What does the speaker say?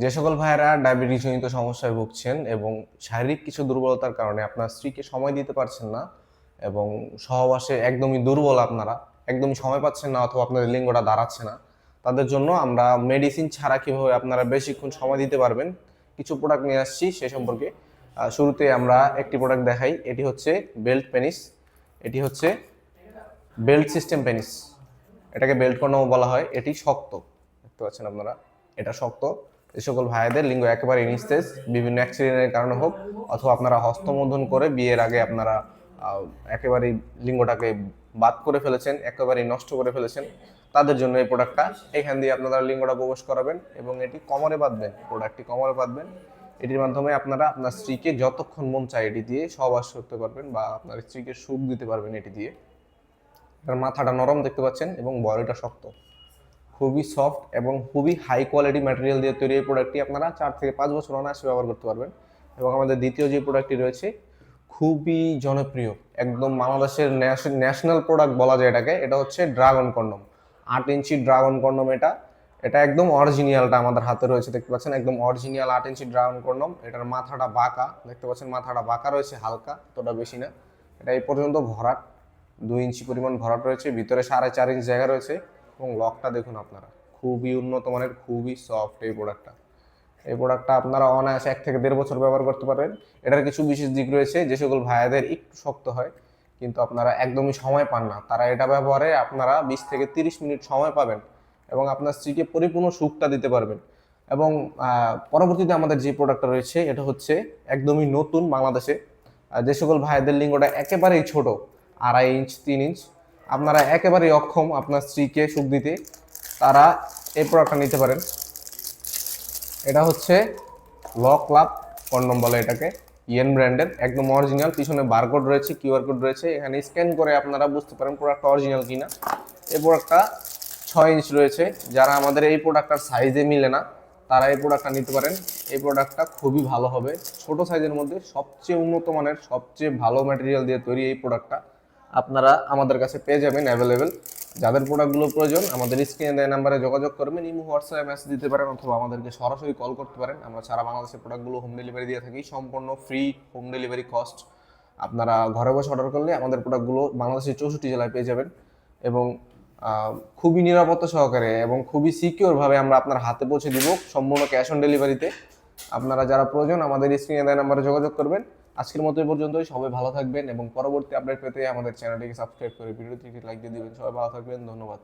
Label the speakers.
Speaker 1: যে সকল ভাইয়েরা ডায়াবেটিস জনিত সমস্যায় ভুগছেন এবং শারীরিক কিছু দুর্বলতার কারণে আপনার স্ত্রীকে সময় দিতে পারছেন না এবং সহবাসে একদমই দুর্বল আপনারা, একদমই সময় পাচ্ছেন না অথবা আপনাদের লিঙ্গটা দাঁড়াচ্ছে না, তাদের জন্য আমরা মেডিসিন ছাড়া কীভাবে আপনারা বেশিক্ষণ সময় দিতে পারবেন, কিছু প্রোডাক্ট নিয়ে আসছি সে সম্পর্কে। শুরুতে আমরা একটি প্রোডাক্ট দেখাই, এটি হচ্ছে বেল্ট পেনিস এটি হচ্ছে বেল্ট সিস্টেম পেনিস এটাকে বেল্ট কর্নও বলা হয়, এটি শক্ত, দেখতে পাচ্ছেন আপনারা, এটা শক্ত। এই সকল ভাইদের লিঙ্গ একেবারে ইনস্টেজ বিভিন্ন অ্যাক্সিডেন্টের কারণে হোক, অথবা আপনারা হস্তমোধন করে বিয়ের আগে আপনারা একেবারেই লিঙ্গটাকে বাদ করে ফেলেছেন, একেবারেই নষ্ট করে ফেলেছেন, তাদের জন্য এই প্রোডাক্টটা। এখান দিয়ে আপনারা লিঙ্গটা প্রবেশ করাবেন এবং এটি কমরে বাঁধবেন। প্রোডাক্টটি কমরে বাঁধবেন। এটির মাধ্যমে আপনারা আপনার স্ত্রীকে যতক্ষণ মন চায় এটি দিয়ে সহবাস করতে পারবেন বা আপনার স্ত্রীকে সুখ দিতে পারবেন এটি দিয়ে। এটার মাথাটা নরম দেখতে পাচ্ছেন এবং বডিটা শক্ত। খুবই সফট এবং খুবই হাই কোয়ালিটি ম্যাটেরিয়াল দিয়ে তৈরি এই প্রোডাক্টটি আপনারা চার থেকে পাঁচ বছর অনায়াসে ব্যবহার করতে পারবেন। এবং আমাদের দ্বিতীয় যে প্রোডাক্টটি রয়েছে, খুবই জনপ্রিয়, একদম বাংলাদেশের ন্যাশনাল প্রোডাক্ট বলা যায় এটাকে, এটা হচ্ছে ড্রাগন কন্ডম আট ইঞ্চি ড্রাগন কন্ডম এটা। এটা একদম অরিজিনালটা আমাদের হাতে রয়েছে, দেখতে পাচ্ছেন? একদম অরিজিনাল আট ইঞ্চি ড্রাগন কন্ডম এটার মাথাটা বাঁকা, দেখতে পাচ্ছেন? মাথাটা বাঁকা রয়েছে, হালকা অতটা বেশি না। এটা এই পর্যন্ত ভরাট, দুই ইঞ্চি পরিমাণ ভরাট রয়েছে, ভিতরে সাড়ে চার ইঞ্চ জায়গা রয়েছে। এবং লকটা দেখুন আপনারা। খুবই উন্নত মানের, খুবই সফট এই প্রোডাক্টটা এই প্রোডাক্টটা আপনারা অনায়াসে এক থেকে দেড় বছর ব্যবহার করতে পারবেন। এটার কিছু বিশেষ দিক রয়েছে, যে সকল ভাইয়াদের একটু শক্ত হয়, কিন্তু আপনারা একদমই সময় পান না। তারা এটা ব্যবহারে আপনারা বিশ থেকে তিরিশ মিনিট সময় পাবেন এবং আপনার স্ত্রীকে পরিপূর্ণ সুখটা দিতে পারবেন। এবং পরবর্তীতে আমাদের যে প্রোডাক্টটা রয়েছে, এটা হচ্ছে একদমই নতুন বাংলাদেশে। যে সকল ভাইদের লিঙ্গটা একেবারেই ছোট, আড়াই ইঞ্চ, তিন ইঞ্চ আপনারা একেবারেই অক্ষম আপনার স্ত্রীকে সুখ দিতে, তারা এই প্রোডাক্টটা নিতে পারেন। এটা হচ্ছে ল ক্লাব কন্ডম বলে এটাকে। ইয়েন ব্র্যান্ডের একদম অরিজিনাল পিছনে বারকোড রয়েছে কিউআর কোড রয়েছে। এখানে স্ক্যান করে আপনারা বুঝতে পারেন প্রোডাক্টটা অরিজিনাল কিনা। এই প্রোডাক্টটা ছয় ইঞ্চ রয়েছে। যারা আমাদের এই প্রোডাক্টটার সাইজে মিলে না, তারা এই প্রোডাক্টটা নিতে পারেন। এই প্রোডাক্টটা খুবই ভালো হবে। ছোট সাইজের মধ্যে সবচেয়ে উন্নত মানের, সবচেয়ে ভালো ম্যাটেরিয়াল দিয়ে তৈরি এই প্রোডাক্টটা। আপনারা আমাদের কাছে পেয়ে যাবেন অ্যাভেলেবেল যাদের প্রোডাক্টগুলো প্রয়োজন, আমাদের স্ক্রিনে দেওয়া নাম্বারে যোগাযোগ করবেন, ইমো, হোয়াটসঅ্যাপে মেসেজ দিতে পারেন অথবা আমাদেরকে সরাসরি কল করতে পারেন। আমরা সারা বাংলাদেশের প্রোডাক্টগুলো হোম ডেলিভারি দিয়ে থাকি, সম্পূর্ণ ফ্রি হোম ডেলিভারি কস্ট আপনারা ঘরে বসে অর্ডার করলে আমাদের প্রোডাক্টগুলো বাংলাদেশের চৌষট্টি জেলায় পেয়ে যাবেন এবং খুবই নিরাপত্তা সহকারে এবং খুবই সিকিওরভাবে আমরা আপনার হাতে পৌঁছে দিব সম্পূর্ণ ক্যাশ অন ডেলিভারিতে আপনারা যারা প্রয়োজন আমাদের স্ক্রিনে দেওয়া নাম্বারে যোগাযোগ করবেন। আজকের মতো এই পর্যন্তই। সবাই ভালো থাকবেন এবং পরবর্তী আপডেট পেতে আমাদের চ্যানেলটিকে সাবস্ক্রাইব করে ভিডিওটিকে লাইক দিয়ে দিবেন। সবাই ভালো থাকবেন। ধন্যবাদ।